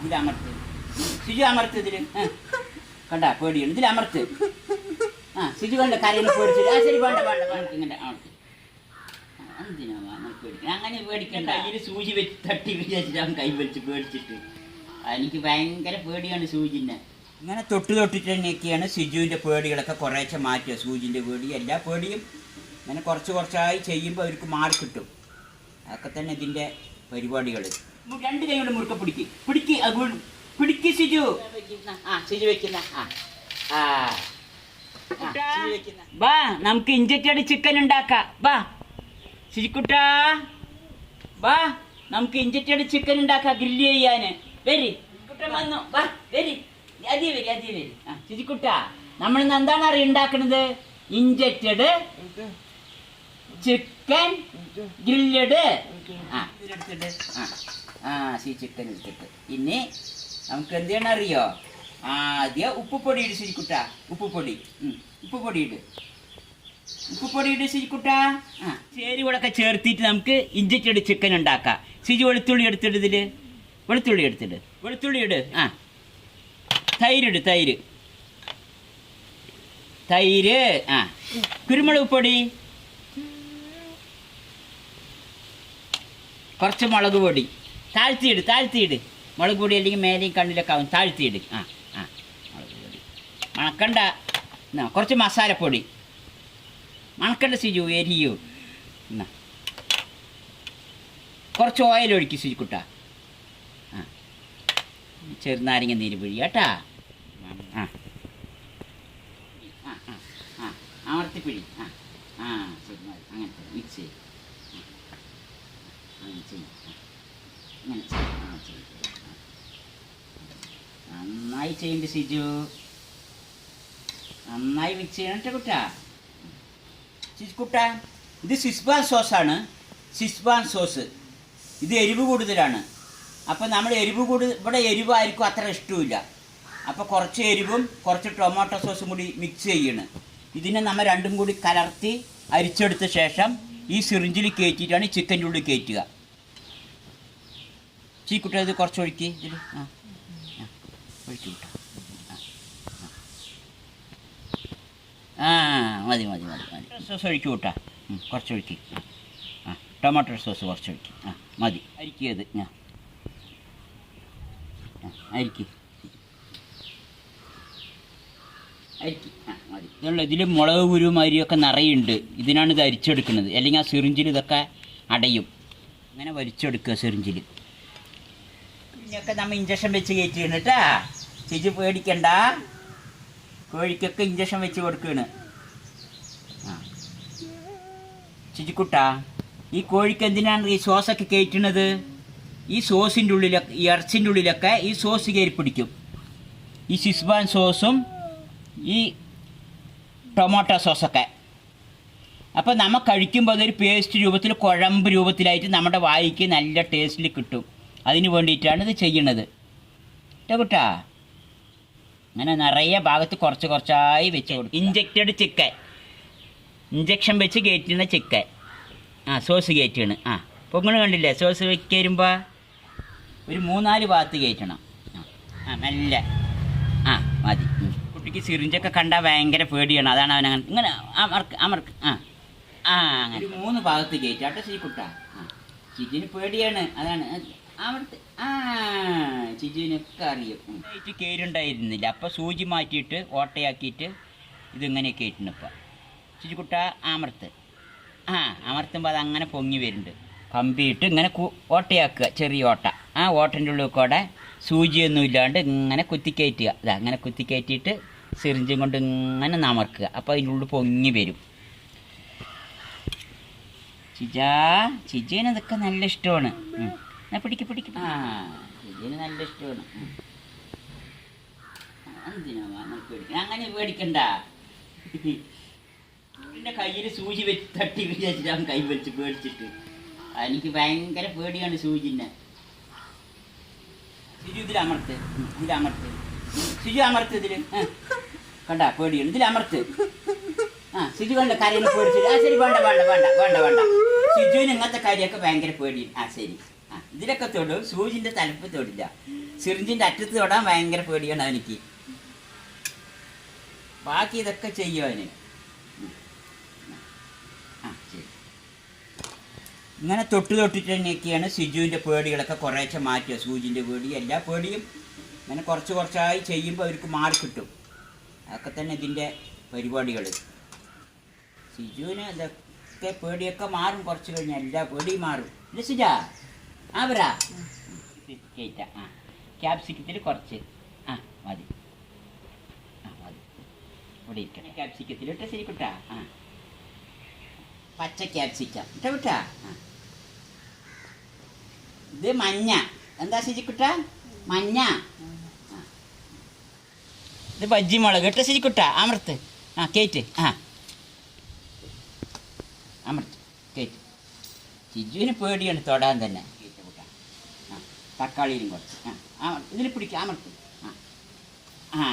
ഇതിൽ അമർത്ത് സിജു അമർത്ത് ഇതിൽ. കണ്ട പേടിയാണ് ഇതിൽ അമർത്ത് ആ സിജു കണ്ട കരയിൽ പേടിച്ചിട്ട് ആ ശരി വേണ്ട വേണ്ട വേണ്ട. ഇങ്ങനെ അമർത്ത് ആ, എന്തിനാ പേടിക്കണം? അങ്ങനെ പേടിക്കണ്ട. കയ്യിൽ സൂചി വെച്ച് തട്ടി വിചാരിച്ചിട്ട് അവൻ കൈ വലിച്ച് പേടിച്ചിട്ട്. എനിക്ക് ഭയങ്കര പേടിയാണ് സൂചിനെ. ഇങ്ങനെ തൊട്ട് തൊട്ടിട്ട് തന്നെയൊക്കെയാണ് സിജുവിന്റെ പേടികളൊക്കെ കുറേശ്ശെ മാറ്റുക. സൂചിന്റെ പേടി എല്ലാ പേടിയും ഇങ്ങനെ കുറച്ച് കുറച്ചായി ചെയ്യുമ്പോൾ അവർക്ക് മാറി കിട്ടും. അതൊക്കെ തന്നെ ഇതിന്റെ പരിപാടികൾ രണ്ട് കൈ കൊണ്ട് മുറുക്ക പിടിക്ക്. പിടിക്ക് വീണ്- പിടിക്ക് സിജു. ആ സിജു വെക്കുന്ന. ആ ആ. വാ നമുക്ക് ഇഞ്ചക്റ്റഡ് ചിക്കൻ ഉണ്ടാക്കാം. വാ ശിരിക്കുട്ടാ വാ നമുക്ക് ഇഞ്ചക്റ്റഡ് ചിക്കൻ ഉണ്ടാക്കാം ഗ്രില്ല് ചെയ്യാന് വരി. കുട്ടൻ വന്നു. വാ വരി. അതി വരി അതി വരി. ആ ശിരിക്കുട്ടാ നമ്മൾ ഇന്ന് എന്താണ് അറിയ ഉണ്ടാക്കുന്നത് ഇഞ്ചക്റ്റഡ് ചിക്കൻ ഗ്രില്ലഡ് ആ. ഇതിലെടുത്തിട്ട്. ആ. ആ ചിക്കൻ എടുത്തിട്ട് ഇനി നമുക്ക് എന്ത് ചെയ്യണം അറിയോ? ആദ്യം ഉപ്പുപൊടി ഇട് ശരിക്കുട്ട ഉപ്പുപൊടി. ഉപ്പുപൊടി ഇട്. ഉപ്പുപൊടി ഇട് ശരിക്കുട്ട ആ. ചേരുവകളൊക്കെ ചേർത്തിട്ട് നമുക്ക് ഇഞ്ചക്റ്റഡ് ചിക്കൻ ഉണ്ടാക്കാം. സിജി വെളുത്തുള്ളി എടുത്തിട്ട് ഇതിൽ. വെളുത്തുള്ളി എടുത്തിട്ട് വെളുത്തുള്ളി ഇട്. ആ. തൈരിട് തൈര്. തൈര്. ആ. കുരുമുളക് പൊടി. കുറച്ച് മുളക് പൊടി. താഴ്ത്തിയിട് താഴ്ത്തിയിട്. മുളക് പൊടി അല്ലെങ്കിൽ മേലെയും കണ്ണിലൊക്കെ ആവും. താഴ്ത്തിയിട്. ആ ആ. മുളക് പൊടി. മണക്കണ്ട. എന്നാ കുറച്ച് മസാലപ്പൊടി. മണക്കണ്ട സിജു എരിയോ. എന്നാ. കുറച്ച് ഓയിൽ ഒഴിക്കും സിജുക്കുട്ട ആ. ചെറുനാരങ്ങ നീര് പിഴി കേട്ടാ? ആ. ആ ആ ആ. അമർത്തിപ്പിടി ആ ആ മതി അങ്ങനത്തെ മിക്സ് ചെയ്യും അങ്ങനെ ചെയ്യും നന്നായി ചെയ്യുന്നുണ്ട് സിജു. നന്നായി മിക്സ് ചെയ്യണം കേട്ടോ. കുട്ടാ ഇത് സിസ്ബാൻ സോസാണ് സിസ്ബാൻ സോസ് ഇത് എരിവ് കൂടുതലാണ്. അപ്പോൾ നമ്മൾ എരിവ് കൂടുതൽ ഇവിടെ എരിവ് ആയിരിക്കും അത്ര ഇഷ്ടമില്ല അപ്പോൾ കുറച്ച് എരിവും കുറച്ച് ടൊമാറ്റോ സോസും കൂടി മിക്സ് ചെയ്യണം. ഇതിനെ നമ്മൾ രണ്ടും കൂടി കലർത്തി അരിച്ചെടുത്ത ശേഷം ഈ സിറിഞ്ചിൽ കയറ്റിയിട്ടാണ് ചിക്കന്റെ ഉള്ളിൽ കയറ്റുക ചീക്കുട്ട ഇത് കുറച്ച് ഒഴുക്കി. ഇതിൽ ആ ഒഴുക്കി ആ മതി മതി മതി മതി. സോസ് ഒഴുക്കി വിട്ടാ. കുറച്ച് ഒഴുക്കി. ആ ടൊമാറ്റോ സോസ് കുറച്ച് ഒഴുക്കി. ആ മതി. അരിക്കിയത് ഞാൻ അരിക്ക്. അരിക്ക്. ആ മതി. ഇതുള്ള ഇതിൽ മുളക് കുരു അരിയൊക്കെ നിറയുണ്ട്. ഇതിനാണ് ഇത് അരിച്ചെടുക്കുന്നത്. അല്ലെങ്കിൽ ആ സിറിഞ്ചിൽ ഇതൊക്കെ അടയും. അങ്ങനെ വലിച്ചെടുക്കുക സിറിഞ്ചിൽ ഇതിനൊക്കെ നമ്മൾ ഇഞ്ചക്ഷൻ വെച്ച് കയറ്റിയാണ് കേട്ടാ ചേച്ചി പേടിക്കണ്ട. കോഴിക്കൊക്കെ ഇഞ്ചക്ഷൻ വെച്ച് കൊടുക്കുകയാണ്. ആ. ഈ കോഴിക്ക് എന്തിനാണ് ഈ സോസൊക്കെ കയറ്റുന്നത്? ഈ സോസിന്റെ ഉള്ളിലൊക്കെ ഈ ഇറച്ചിന്റെ ഉള്ളിലൊക്കെ ഈ സോസ് കയറി പിടിക്കും. ഈ സിസ്ബാൻ സോസും ഈ ടൊമാറ്റോ സോസൊക്കെ അപ്പോൾ നമ്മൾ കഴിക്കുമ്പോൾ അതൊരു പേസ്റ്റ് രൂപത്തിൽ കുഴമ്പ് രൂപത്തിലായിട്ട് നമ്മുടെ വായിക്ക് നല്ല ടേസ്റ്റിൽ കിട്ടും. അതിന് വേണ്ടിയിട്ടാണ് ഇത് ചെയ്യണത്. കേട്ടോ കുട്ടാ. അങ്ങനെ നിറയെ ഭാഗത്ത് കുറച്ച് കുറച്ചായി വെച്ച് കൊടുക്കും. ഇഞ്ചക്റ്റഡ് ചിക്കൻ ഇഞ്ചക്ഷൻ വെച്ച് കയറ്റുന്ന ചിക്കൻ ആ സോസ് കയറ്റുകയാണ് ആ പൊങ്ങൾ കണ്ടില്ലേ സോസ് കയറുമ്പോൾ ഒരു മൂന്നാൽ ഭാഗത്ത് കയറ്റണം ആ, ആ നല്ല. ആ മതി. കുട്ടിക്ക് സിറിഞ്ചൊക്കെ കണ്ടാൽ ഭയങ്കര പേടിയാണ്. അതാണ് അവൻ അങ്ങനെ ഇങ്ങനെ അമർക്ക് അമർക്ക് ആ ആ അങ്ങനെ. മൂന്ന് ഭാഗത്ത് കയറ്റാട്ടോ ശരിക്കുട്ട ആ ചിറ്റിന് പേടിയാണ്. അതാണ് അവിടുത്തെ ആ. ആയിട്ട് അപ്പോൾ സൂചി മാറ്റിയിട്ട് ഓട്ടയാക്കിയിട്ട് ഇതിങ്ങനെ ഇപ്പം. ചിജുക്കുട്ട അമർത്ത്. ആ അമർത്തുമ്പോൾ അത് അങ്ങനെ പൊങ്ങി വരുന്നുണ്ട്. കമ്പിയിട്ട് ഇങ്ങനെ ഓട്ടയാക്കുക ചെറിയ ഓട്ട. ആ ഓട്ടന്റെ ഉള്ളിൽ കൂടെ സൂചിയൊന്നും ഇല്ലാണ്ട് ഇങ്ങനെ കുത്തിക്കയറ്റുക. അത് അങ്ങനെ കുത്തിക്കയറ്റിയിട്ട് സിറിഞ്ചും കൊണ്ട് ഇങ്ങനെ നമർക്കുക. അപ്പോൾ അതിന്റെ ഉള്ളിൽ പൊങ്ങി വരും. ചിജാ ഇതൊക്കെ നല്ല ഇഷ്ടമാണ്. പിടിക്ക് പിടിക്ക് നല്ല ഇഷ്ടമാണ്. അങ്ങനെ പേടിക്കണ്ട എന്റെ കയ്യിൽ സൂചി വെച്ച് തട്ടി വിചാരിച്ചിട്ട് കൈ വലിച്ച് പേടിച്ചിട്ട് എനിക്ക് ഭയങ്കര പേടിയാണ് സൂചിനെ. സിജു ഇതിൽ അമർത്ത്. ഇതിൽ അമർത്ത്. സിജു അമർത്ത് ഇതിൽ കണ്ട പേടിയാണ്. ഇതിൽ അമർത്ത്. ആ സിജു കണ്ട കരയിൽ പേടിച്ചിട്ട്. ആ ശരി വേണ്ട വേണ്ട വേണ്ട വേണ്ട വേണ്ട. സിജുവിന് ഇങ്ങനത്തെ കാര്യമൊക്കെ ഭയങ്കര പേടിയാണ്. ആ ശരി. ഇതിലൊക്കെ തൊടും. സൂചിന്റെ തലപ്പ് തൊടില്ല. സിറിഞ്ചിന്റെ അറ്റത്ത് തൊടാൻ ഭയങ്കര പേടിയാണ് അവനിക്ക്. ബാക്കി ഇതൊക്കെ ചെയ്യും അവന്. ഇങ്ങനെ തൊട്ട് തൊട്ടിട്ട് തന്നെയൊക്കെയാണ് സിജുവിന്റെ പേടികളൊക്കെ കുറേശ്ശെ മാറ്റുക. സൂചിന്റെ പേടി എല്ലാ പേടിയും ഇങ്ങനെ കുറച്ച് കുറച്ചായി ചെയ്യുമ്പോൾ അവർക്ക് മാറി കിട്ടും. അതൊക്കെ തന്നെ ഇതിന്റെ പരിപാടികൾ സിജുവിന് ഇതൊക്കെ പേടിയൊക്കെ മാറും കുറച്ച് കഴിഞ്ഞാൽ. എല്ലാ പേടിയും മാറും. ഇല്ല സിജ? ക്യാപ്സിക്കത്തിൽ കുറച്ച്. ആ മതി. ആ മതി. ഇവിടെ ഇരിക്കണേ. ക്യാപ്സിക്കത്തിൽ ഇട്ട ശരി കുട്ടാ. ആ. പച്ച ക്യാപ്സിക്കം ഇട്ട വിട്ടാ ആ. ഇത് മഞ്ഞ. എന്താ ശരിക്കുട്ട മഞ്ഞ. ഇത് ബജ്ജി മുളക് ഇട്ട ശരിക്കുട്ട അമൃത്ത് ആ കേറ്റ്. ആ. അമൃത്. കേറ്റ്. ചിജുവിന് പേടിയാണ് തൊടാൻ തന്നെ. തക്കാളിയിലും കുറച്ച് ആ ആ ഇതിൽ പിടിക്കുക അമർത്ത് ആ ആ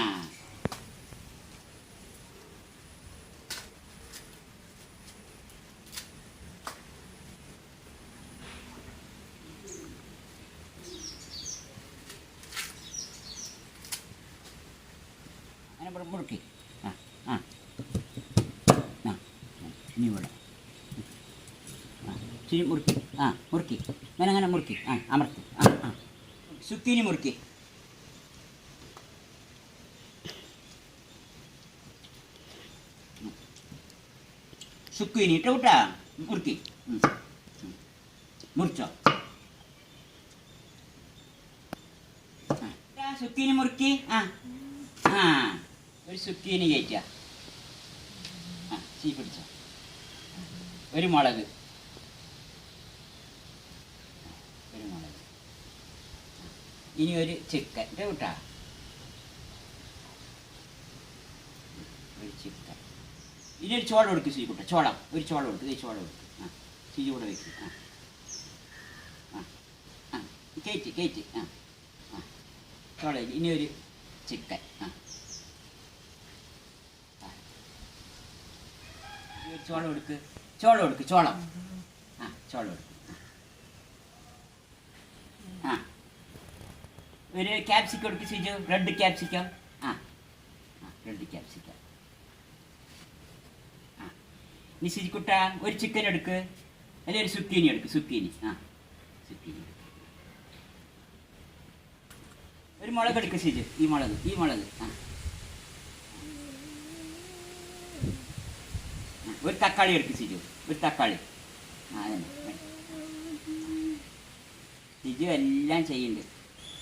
അങ്ങനെ ഇവിടെ മുറുക്കി ആ ആ ആ ഇനി ഇവിടെ ആ ഇച്ചിരി മുറുക്കി ആ മുറുക്കി അങ്ങനെ അങ്ങനെ മുറുക്കി ആ അമർത്തി ആ ആ സുക്കിനി മുറുക്കി. സുക്കീനി ഇട്ട കൂട്ടാ മുറുക്കി. മുറിച്ചോ. സുക്കീനി മുറുക്കി. ആ ആ ഒരു സുക്കീനി കയറ്റുക ആ ചീ പിടിച്ചോ. ഒരു മുളക് ഒരു മുളക് ഇനി ഒരു ചിക്കൻ കേട്ടാ. ചിക്കൻ ഇനി ഒരു ചോളം കൊടുക്കും ശ്രീകുട്ട ചോളം. ഒരു ചോളം കൊടുക്കും ഈ ചോളം കൊടുക്കും ആ സീ കൂടെ വെക്കും. ആ ആ കയറ്റി കയറ്റി ആ ആ. ചോളം ഇനി ഒരു ചിക്കൻ ആ. ചോളം എടുക്ക്. ചോളം എടുക്ക്. ചോളം. ആ ചോളം എടുക്ക്. ആ. ആ. ഒരു ക്യാപ്സിക്കം എടുക്ക് ചോദിച്ചു റെഡ് ക്യാപ്സിക്കം ആ റെഡ് ക്യാപ്സിക്കം ആ ഇനി ഒരു ചിക്കൻ എടുക്ക്. അല്ലെങ്കിൽ ഒരു സുക്കീനി എടുക്ക് സുക്കീനി ആ സുക്കീനി ഒരു മുളക് എടുക്ക് സിജു ഈ മുളക് ഈ മുളക്. ആ. ഒരു തക്കാളി എടുക്ക് സിജു ഒരു തക്കാളി. ആ അതന്നെ. സിജു എല്ലാം ചെയ്യുന്നുണ്ട്.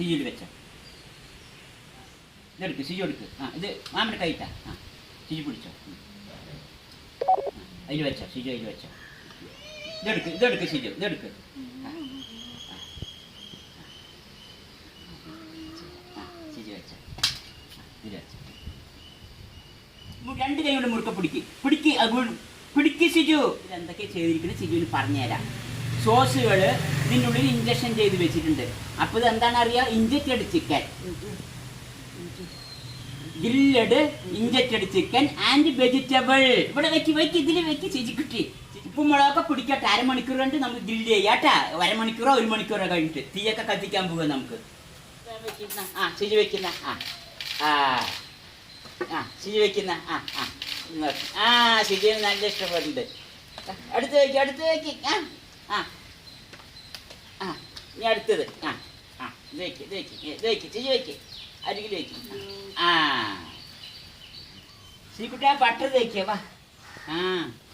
സിജിയിൽ വെച്ച. ഇതെടുക്ക് സിജി എടുക്ക്. ആ ഇത് മാമിന് കൈറ്റാ ആ സിജി പിടിച്ചോ. അതിൽ വെച്ചോ സിജു അതിൽ വെച്ചോ. ഇതെടുക്ക് ഇതെടുക്ക് സിജു ഇതെടുക്ക്. രണ്ട് കൈ കൊണ്ട് മുറുക്ക പിടിക്ക്. പിടിക്ക്. പിടിക്ക് സിജു. ഇതെന്തൊക്കെ ചെയ്തിരിക്കുന്നത് സിജുവിന് പറഞ്ഞുതരാം. സോസുകൾ ഇതിനുള്ളിൽ ഇഞ്ചക്ഷൻ ചെയ്ത് വെച്ചിട്ടുണ്ട്. അപ്പോൾ ഇത് എന്താണ് അറിയാം? Injected chicken grilled injected chicken and vegetable ഇവിടെ വെക്കി വെക്ക് ഇതിൽ വെക്ക് ചേച്ചി കിട്ടി. ഉപ്പും മുളകൊക്കെ പിടിക്കട്ടെ. അരമണിക്കൂർ കണ്ട് നമുക്ക് ഗ്രില്ല് ചെയ്യാട്ടാ അരമണിക്കൂറോ ഒരു മണിക്കൂറോ കഴിഞ്ഞിട്ട് തീയൊക്കെ കത്തിക്കാൻ പോവുക നമുക്ക്. ആ ശരി വെക്കുന്ന ആ ആ ആ വെക്കുന്ന ആ ആ ആ ശിജിന് നല്ല ഇഷ്ടപ്പെട്ടുണ്ട് അടുത്ത് വയ്ക്കും അടുത്ത് വയ്ക്കും ആ ആ. ആ ഇനി അടുത്തത്. ആ ആ ഇത് വയ്ക്ക് ഇത് വയ്ക്ക് വയ്ക്ക് അരികിൽ വയ്ക്ക് ആ. ശ്രീകുട്ടി ആ ബട്ടർ തേക്കുക വാ. ആ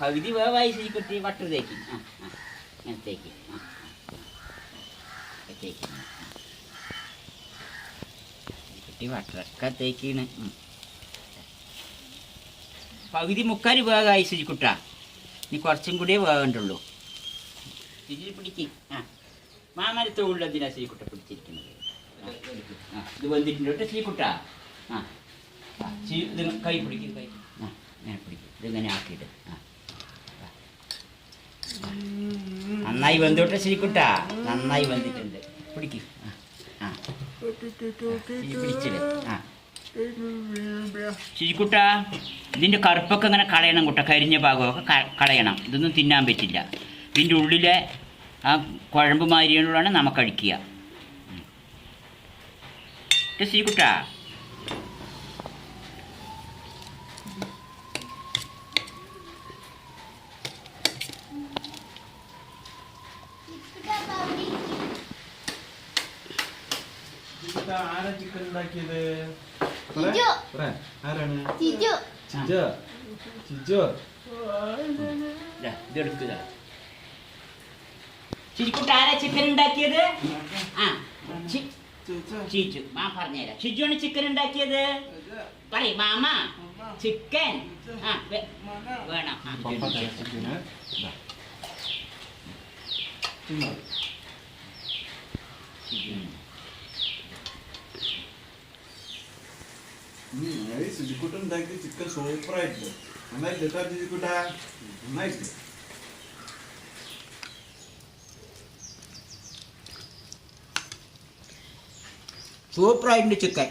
പകുതി വേവായി ശ്രീകുട്ടി ബട്ടർ തേക്ക്. ആ ആ ഇങ്ങനെ തേക്ക്. ആ തേക്ക്. ശ്രീകുട്ടി ബട്ടറൊക്കെ തേക്കാണ്. പകുതി മുക്കാൽ വേഗമായി ശരിക്കുട്ട നീ കുറച്ചും കൂടിയേ വേകണ്ടുള്ളൂ ഇതിൽ പിടിക്ക്. ആ. മാമനത്തെ ഉള്ളിൽ എന്തിനാ ശ്രീകുട്ട പിടിച്ചിരിക്കുന്നത്. ഇത് വന്നിട്ടുണ്ട് കേട്ടോ ശ്രീകുട്ട ആ ഇത് കൈ പിടിക്കും കൈ ആ ഇങ്ങനെ പിടിക്കും. ഇതിങ്ങനെ ആക്കിയിട്ട് ആ. നന്നായി വന്നിട്ട് ശ്രീകുട്ട നന്നായി വന്നിട്ടുണ്ട്. പിടിക്കും ശരിക്കുട്ട ഇതിന്റെ കറുപ്പൊക്കെ ഇങ്ങനെ കളയണം കുട്ട കരിഞ്ഞ ഭാഗമൊക്കെ കളയണം. ഇതൊന്നും തിന്നാൻ പറ്റില്ല. ഇതിന്റെ ഉള്ളിലെ ആ കുഴമ്പ് മാരിയോടാണ് നമുക്ക് ആരാ ചിക്കൻ ഉണ്ടാക്കിയത്? ആരാണ്? ചിജു. ചിജോ ചിജോ. ഇതെടുക്കുക ശരിക്കുട്ട ആരാ ചിക്കൻ ഉണ്ടാക്കിയത്? ആ ചീച്ചു മാ പറഞ്ഞുതരാം. ഷിജുവാണ് ചിക്കൻ ഉണ്ടാക്കിയത്? പറയ മാമ. ചിക്കൻ. ആ വേണം. ആ, പപ്പ ചിക്കൻ. ചിക്കന് ഇതാ. തിന്നോ. ചിക്കൻ. സൂപ്പറായിട്ടുണ്ട് ചിക്കൻ.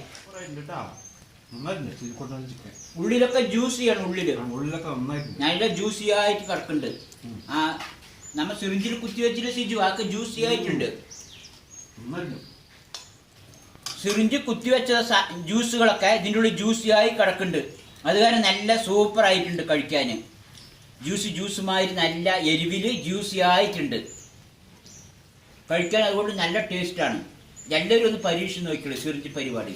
ഉള്ളിലൊക്കെ ജ്യൂസിയാണ് ഉള്ളിൽ. ഉള്ളിലൊക്കെ നല്ല ജ്യൂസി ആയിട്ട് കിടക്കുന്നുണ്ട് ആ നമ്മ സിറിഞ്ചിൽ കുത്തി വെച്ചിട്ട് സിജു ആക്ക് ജ്യൂസി ആയിട്ടുണ്ട്. സിറിഞ്ച് കുത്തി വെച്ച ജ്യൂസുകളൊക്കെ ഇതിന്റെ ഉള്ളിൽ ജ്യൂസി ആയി കിടക്കുന്നുണ്ട്. അത് കാരണം നല്ല സൂപ്പർ ആയിട്ടുണ്ട് കഴിക്കാൻ. ജ്യൂസ് ജ്യൂസുമായി നല്ല എരിവിൽ ജ്യൂസി ആയിട്ടുണ്ട്. കഴിക്കാൻ അതുകൊണ്ട് നല്ല ടേസ്റ്റാണ് എല്ലാവരും ഒന്ന് പരീക്ഷിച്ച് നോക്കിയുള്ളൂ സിറിഞ്ച് പരിപാടി.